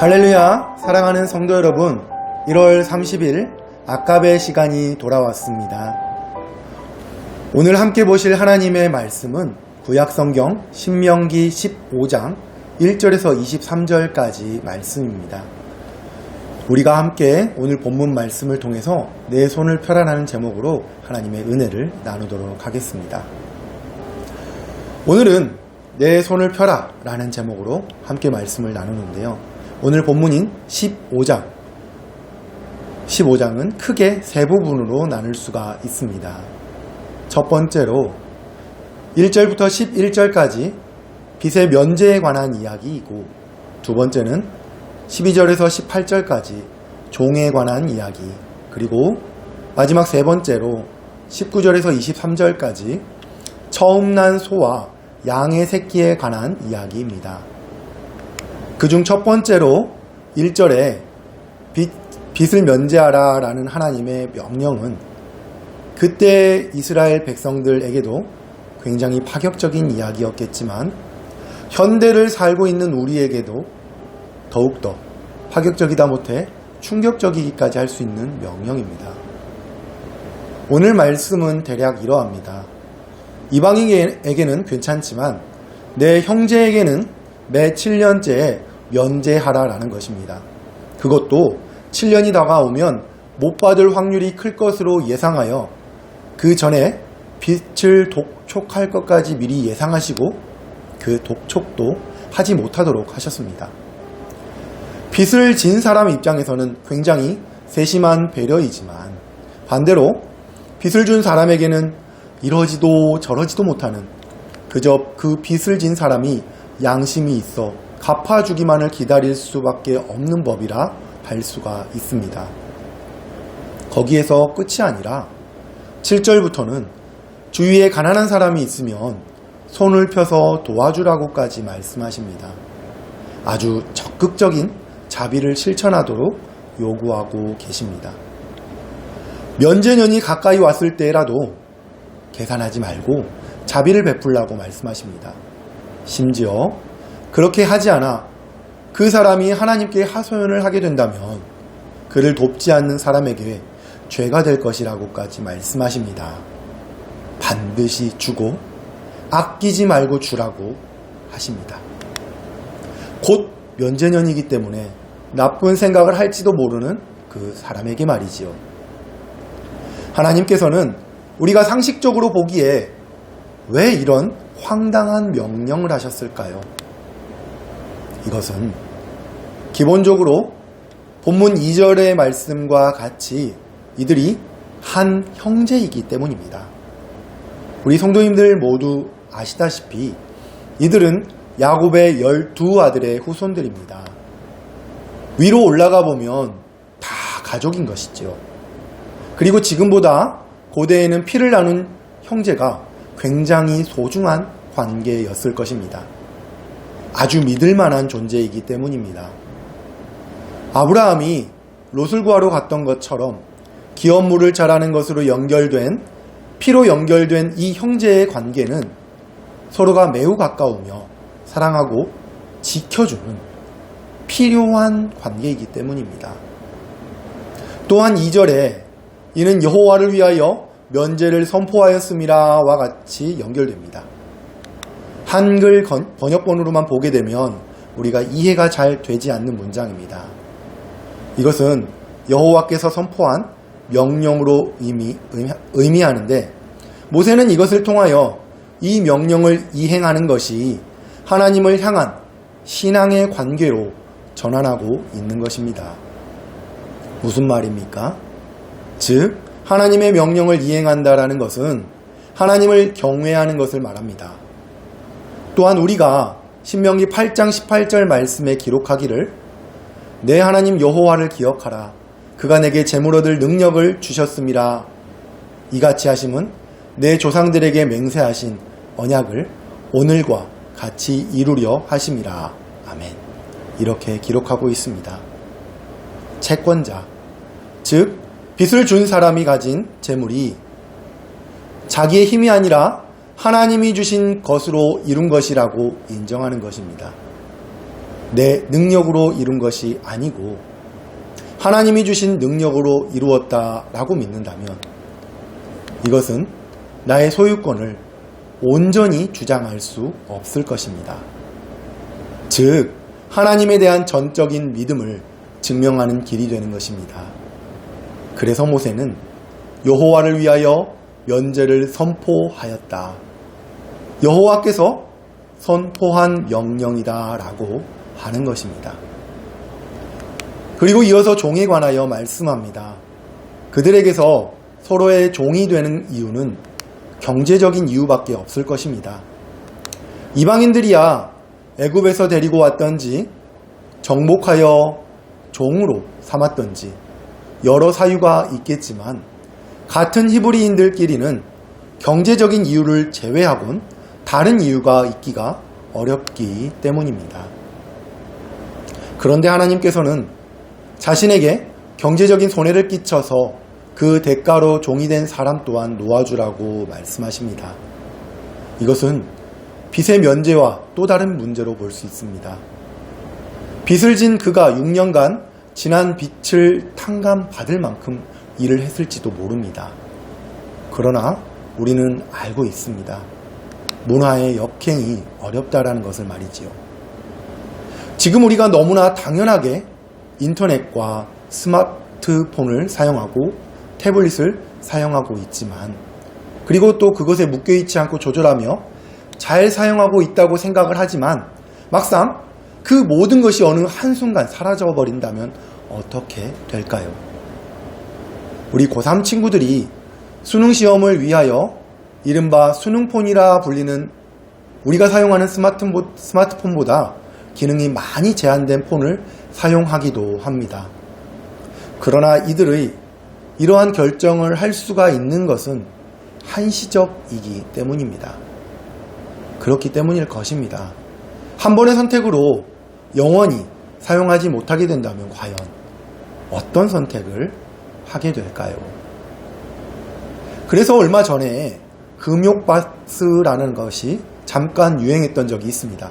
할렐루야 사랑하는 성도 여러분 1월 30일 아깝의 시간이 돌아왔습니다. 오늘 함께 보실 하나님의 말씀은 구약성경 신명기 15장 1절에서 23절까지 말씀입니다. 우리가 함께 오늘 본문 말씀을 통해서 내 손을 펴라라는 제목으로 하나님의 은혜를 나누도록 하겠습니다. 오늘은 내 손을 펴라 라는 제목으로 함께 말씀을 나누는데요. 오늘 본문인 15장. 15장은 크게 세 부분으로 나눌 수가 있습니다. 첫 번째로 1절부터 11절까지 빚의 면제에 관한 이야기이고 두 번째는 12절에서 18절까지 종에 관한 이야기 그리고 마지막 세 번째로 19절에서 23절까지 처음 난 소와 양의 새끼에 관한 이야기입니다. 그중 첫 번째로 1절에 빚, 빚을 면제하라 라는 하나님의 명령은 그때 이스라엘 백성들에게도 굉장히 파격적인 이야기였겠지만 현대를 살고 있는 우리에게도 더욱더 파격적이다 못해 충격적이기까지 할 수 있는 명령입니다. 오늘 말씀은 대략 이러합니다. 이방인에게는 괜찮지만 내 형제에게는 매 7년째에 면제하라라는 것입니다. 그것도 7년이 다가오면 못 받을 확률이 클 것으로 예상하여 그 전에 빚을 독촉할 것까지 미리 예상하시고 그 독촉도 하지 못하도록 하셨습니다. 빚을 진 사람 입장에서는 굉장히 세심한 배려이지만 반대로 빚을 준 사람에게는 이러지도 저러지도 못하는 그저 그 빚을 진 사람이 양심이 있어 갚아주기만을 기다릴 수밖에 없는 법이라 할 수가 있습니다. 거기에서 끝이 아니라 7절부터는 주위에 가난한 사람이 있으면 손을 펴서 도와주라고까지 말씀하십니다. 아주 적극적인 자비를 실천하도록 요구하고 계십니다. 면제년이 가까이 왔을 때라도 계산하지 말고 자비를 베풀라고 말씀하십니다. 심지어 그렇게 하지 않아 그 사람이 하나님께 하소연을 하게 된다면 그를 돕지 않는 사람에게 죄가 될 것이라고까지 말씀하십니다. 반드시 주고 아끼지 말고 주라고 하십니다. 곧 면제년이기 때문에 나쁜 생각을 할지도 모르는 그 사람에게 말이지요. 하나님께서는 우리가 상식적으로 보기에 왜 이런 황당한 명령을 하셨을까요? 이것은 기본적으로 본문 2절의 말씀과 같이 이들이 한 형제이기 때문입니다. 우리 성도님들 모두 아시다시피 이들은 야곱의 열두 아들의 후손들입니다. 위로 올라가 보면 다 가족인 것이죠. 그리고 지금보다 고대에는 피를 나눈 형제가 굉장히 소중한 관계였을 것입니다. 아주 믿을 만한 존재이기 때문입니다. 아브라함이 롯을 구하러 갔던 것처럼 기업 물을 잘하는 것으로 연결된 피로 연결된 이 형제의 관계는 서로가 매우 가까우며 사랑하고 지켜주는 필요한 관계이기 때문입니다. 또한 2절에 이는 여호와를 위하여 면제를 선포하였음이라와 같이 연결됩니다. 한글 번역본으로만 보게 되면 우리가 이해가 잘 되지 않는 문장입니다. 이것은 여호와께서 선포한 명령으로 의미, 의미 하는데 모세는 이것을 통하여 이 명령을 이행하는 것이 하나님을 향한 신앙의 관계로 전환하고 있는 것입니다. 무슨 말입니까? 즉, 하나님의 명령을 이행한다라는 것은 하나님을 경외하는 것을 말합니다. 또한 우리가 신명기 8장 18절 말씀에 기록하기를 내 하나님 여호와를 기억하라. 그가 내게 재물 얻을 능력을 주셨음이라. 이같이 하심은 내 조상들에게 맹세하신 언약을 오늘과 같이 이루려 하심이라. 아멘. 이렇게 기록하고 있습니다. 채권자, 즉 빚을 준 사람이 가진 재물이 자기의 힘이 아니라 하나님이 주신 것으로 이룬 것이라고 인정하는 것입니다. 내 능력으로 이룬 것이 아니고 하나님이 주신 능력으로 이루었다라고 믿는다면 이것은 나의 소유권을 온전히 주장할 수 없을 것입니다. 즉, 하나님에 대한 전적인 믿음을 증명하는 길이 되는 것입니다. 그래서 모세는 여호와를 위하여 면제를 선포하였다. 여호와께서 선포한 명령이다라고 하는 것입니다. 그리고 이어서 종에 관하여 말씀합니다. 그들에게서 서로의 종이 되는 이유는 경제적인 이유밖에 없을 것입니다. 이방인들이야 애굽에서 데리고 왔던지 정복하여 종으로 삼았던지 여러 사유가 있겠지만 같은 히브리인들끼리는 경제적인 이유를 제외하곤 다른 이유가 있기가 어렵기 때문입니다. 그런데 하나님께서는 자신에게 경제적인 손해를 끼쳐서 그 대가로 종이 된 사람 또한 놓아주라고 말씀하십니다. 이것은 빚의 면제와 또 다른 문제로 볼 수 있습니다. 빚을 진 그가 6년간 지난 빚을 탕감받을 만큼 일을 했을지도 모릅니다. 그러나 우리는 알고 있습니다. 문화의 역행이 어렵다라는 것을 말이지요. 지금 우리가 너무나 당연하게 인터넷과 스마트폰을 사용하고 태블릿을 사용하고 있지만 그리고 또 그것에 묶여 있지 않고 조절하며 잘 사용하고 있다고 생각을 하지만 막상 그 모든 것이 어느 한순간 사라져 버린다면 어떻게 될까요? 우리 고3 친구들이 수능 시험을 위하여 이른바 수능폰이라 불리는 우리가 사용하는 스마트폰, 스마트폰 보다 기능이 많이 제한된 폰을 사용하기도 합니다. 그러나 이들의 이러한 결정을 할 수가 있는 것은 한시적이기 때문입니다. 그렇기 때문일 것입니다. 한 번의 선택으로 영원히 사용하지 못하게 된다면 과연 어떤 선택을 하게 될까요? 그래서 얼마 전에 금욕박스라는 것이 잠깐 유행했던 적이 있습니다.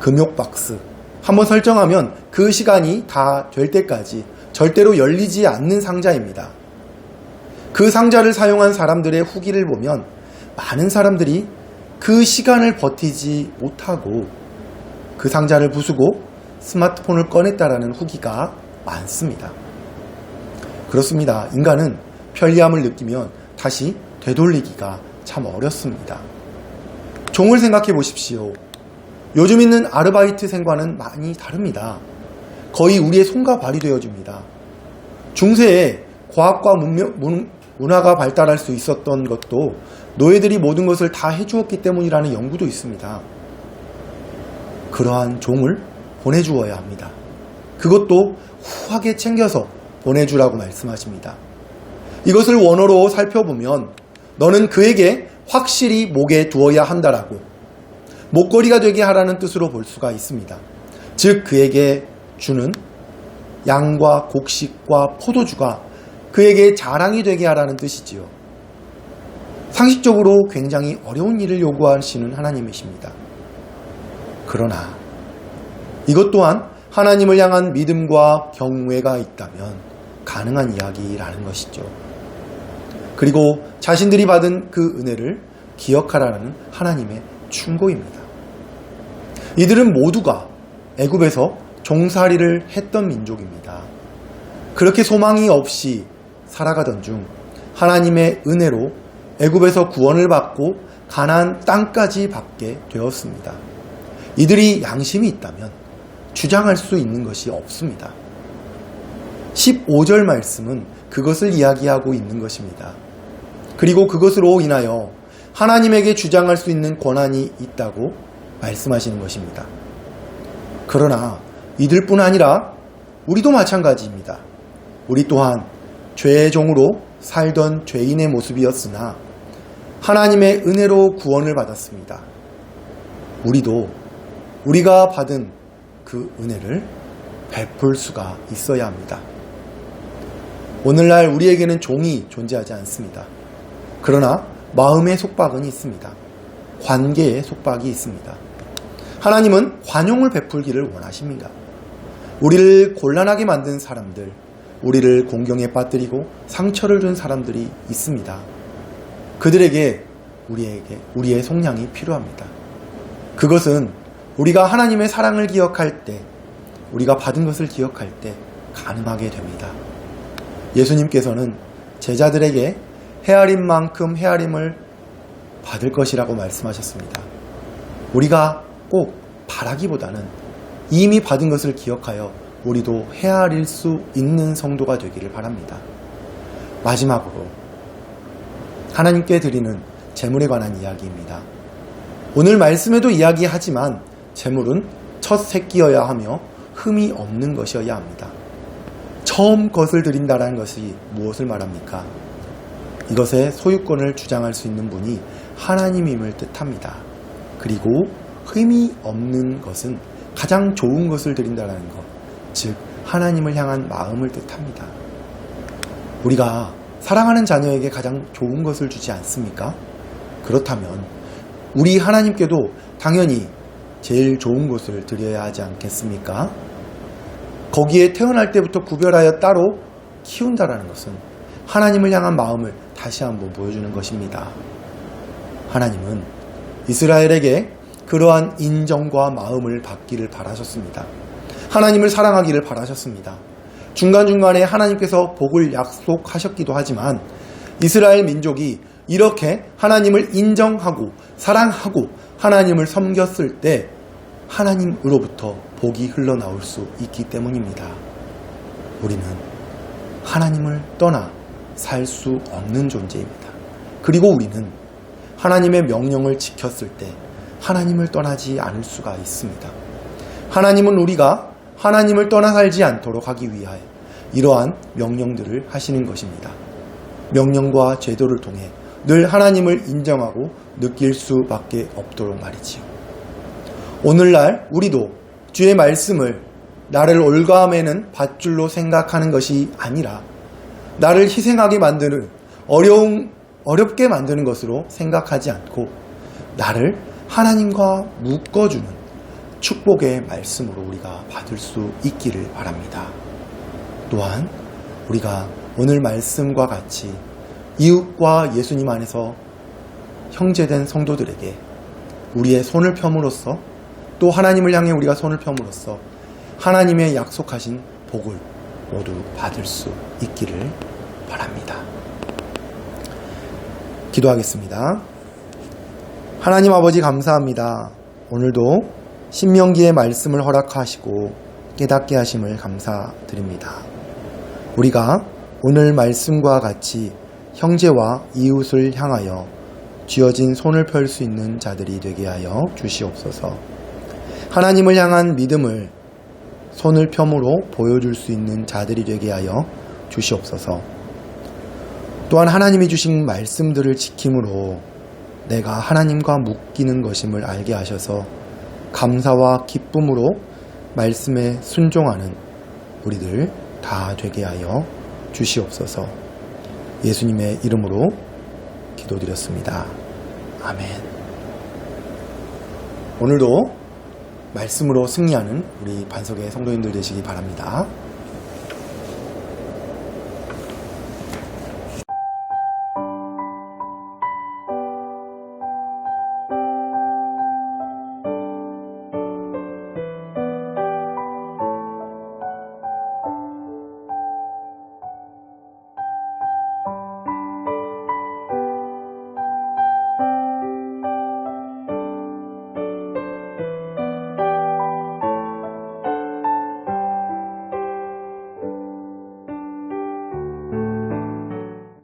금욕박스. 한번 설정하면 그 시간이 다 될 때까지 절대로 열리지 않는 상자입니다. 그 상자를 사용한 사람들의 후기를 보면 많은 사람들이 그 시간을 버티지 못하고 그 상자를 부수고 스마트폰을 꺼냈다라는 후기가 많습니다. 그렇습니다. 인간은 편리함을 느끼면 다시 되돌리기가 참 어렵습니다. 종을 생각해 보십시오. 요즘 있는 아르바이트생과는 많이 다릅니다. 거의 우리의 손과 발이 되어줍니다. 중세에 과학과 문명, 문, 문화가 발달할 수 있었던 것도 노예들이 모든 것을 다 해주었기 때문이라는 연구도 있습니다. 그러한 종을 보내주어야 합니다. 그것도 후하게 챙겨서 보내주라고 말씀하십니다. 이것을 원어로 살펴보면 너는 그에게 확실히 목에 두어야 한다라고 목걸이가 되게 하라는 뜻으로 볼 수가 있습니다. 즉 그에게 주는 양과 곡식과 포도주가 그에게 자랑이 되게 하라는 뜻이지요. 상식적으로 굉장히 어려운 일을 요구하시는 하나님이십니다. 그러나 이것 또한 하나님을 향한 믿음과 경외가 있다면 가능한 이야기라는 것이죠. 그리고 자신들이 받은 그 은혜를 기억하라는 하나님의 충고입니다. 이들은 모두가 애굽에서 종살이를 했던 민족입니다. 그렇게 소망이 없이 살아가던 중 하나님의 은혜로 애굽에서 구원을 받고 가나안 땅까지 받게 되었습니다. 이들이 양심이 있다면 주장할 수 있는 것이 없습니다. 15절 말씀은 그것을 이야기하고 있는 것입니다. 그리고 그것으로 인하여 하나님에게 주장할 수 있는 권한이 있다고 말씀하시는 것입니다. 그러나 이들뿐 아니라 우리도 마찬가지입니다. 우리 또한 죄의 종으로 살던 죄인의 모습이었으나 하나님의 은혜로 구원을 받았습니다. 우리도 우리가 받은 그 은혜를 베풀 수가 있어야 합니다. 오늘날 우리에게는 종이 존재하지 않습니다. 그러나 마음의 속박은 있습니다. 관계의 속박이 있습니다. 하나님은 관용을 베풀기를 원하십니다. 우리를 곤란하게 만든 사람들, 우리를 공경에 빠뜨리고 상처를 준 사람들이 있습니다. 그들에게 우리에게 우리의 속량이 필요합니다. 그것은 우리가 하나님의 사랑을 기억할 때, 우리가 받은 것을 기억할 때 가능하게 됩니다. 예수님께서는 제자들에게 헤아린 만큼 헤아림을 받을 것이라고 말씀하셨습니다. 우리가 꼭 바라기보다는 이미 받은 것을 기억하여 우리도 헤아릴 수 있는 성도가 되기를 바랍니다. 마지막으로 하나님께 드리는 재물에 관한 이야기입니다. 오늘 말씀에도 이야기하지만 재물은 첫 새끼여야 하며 흠이 없는 것이어야 합니다. 처음 것을 드린다라는 것이 무엇을 말합니까? 이것의 소유권을 주장할 수 있는 분이 하나님임을 뜻합니다. 그리고 흠이 없는 것은 가장 좋은 것을 드린다라는 것, 즉 하나님을 향한 마음을 뜻합니다. 우리가 사랑하는 자녀에게 가장 좋은 것을 주지 않습니까? 그렇다면 우리 하나님께도 당연히 제일 좋은 것을 드려야 하지 않겠습니까? 거기에 태어날 때부터 구별하여 따로 키운다라는 것은 하나님을 향한 마음을 다시 한번 보여주는 것입니다. 하나님은 이스라엘에게 그러한 인정과 마음을 받기를 바라셨습니다. 하나님을 사랑하기를 바라셨습니다. 중간중간에 하나님께서 복을 약속하셨기도 하지만 이스라엘 민족이 이렇게 하나님을 인정하고 사랑하고 하나님을 섬겼을 때 하나님으로부터 복이 흘러나올 수 있기 때문입니다. 우리는 하나님을 떠나 살 수 없는 존재입니다. 그리고 우리는 하나님의 명령을 지켰을 때 하나님을 떠나지 않을 수가 있습니다. 하나님은 우리가 하나님을 떠나 살지 않도록 하기 위하여 이러한 명령들을 하시는 것입니다. 명령과 제도를 통해 늘 하나님을 인정하고 느낄 수밖에 없도록 말이지요. 오늘날 우리도 주의 말씀을 나를 올가매는 밧줄로 생각하는 것이 아니라 나를 희생하게 만드는 어려운 어렵게 만드는 것으로 생각하지 않고 나를 하나님과 묶어주는 축복의 말씀으로 우리가 받을 수 있기를 바랍니다. 또한 우리가 오늘 말씀과 같이 이웃과 예수님 안에서 형제된 성도들에게 우리의 손을 펴므로써 또 하나님을 향해 우리가 손을 펴므로써 하나님의 약속하신 복을 모두 받을 수 있기를 바랍니다. 기도하겠습니다. 하나님 아버지 감사합니다. 오늘도 신명기의 말씀을 허락하시고 깨닫게 하심을 감사드립니다. 우리가 오늘 말씀과 같이 형제와 이웃을 향하여 쥐어진 손을 펼 수 있는 자들이 되게 하여 주시옵소서. 하나님을 향한 믿음을 손을 펴므로 보여줄 수 있는 자들이 되게 하여 주시옵소서. 또한 하나님이 주신 말씀들을 지킴으로 내가 하나님과 묶이는 것임을 알게 하셔서 감사와 기쁨으로 말씀에 순종하는 우리들 다 되게 하여 주시옵소서. 예수님의 이름으로 기도드렸습니다. 아멘. 오늘도 말씀으로 승리하는 우리 반석의 성도님들 되시기 바랍니다.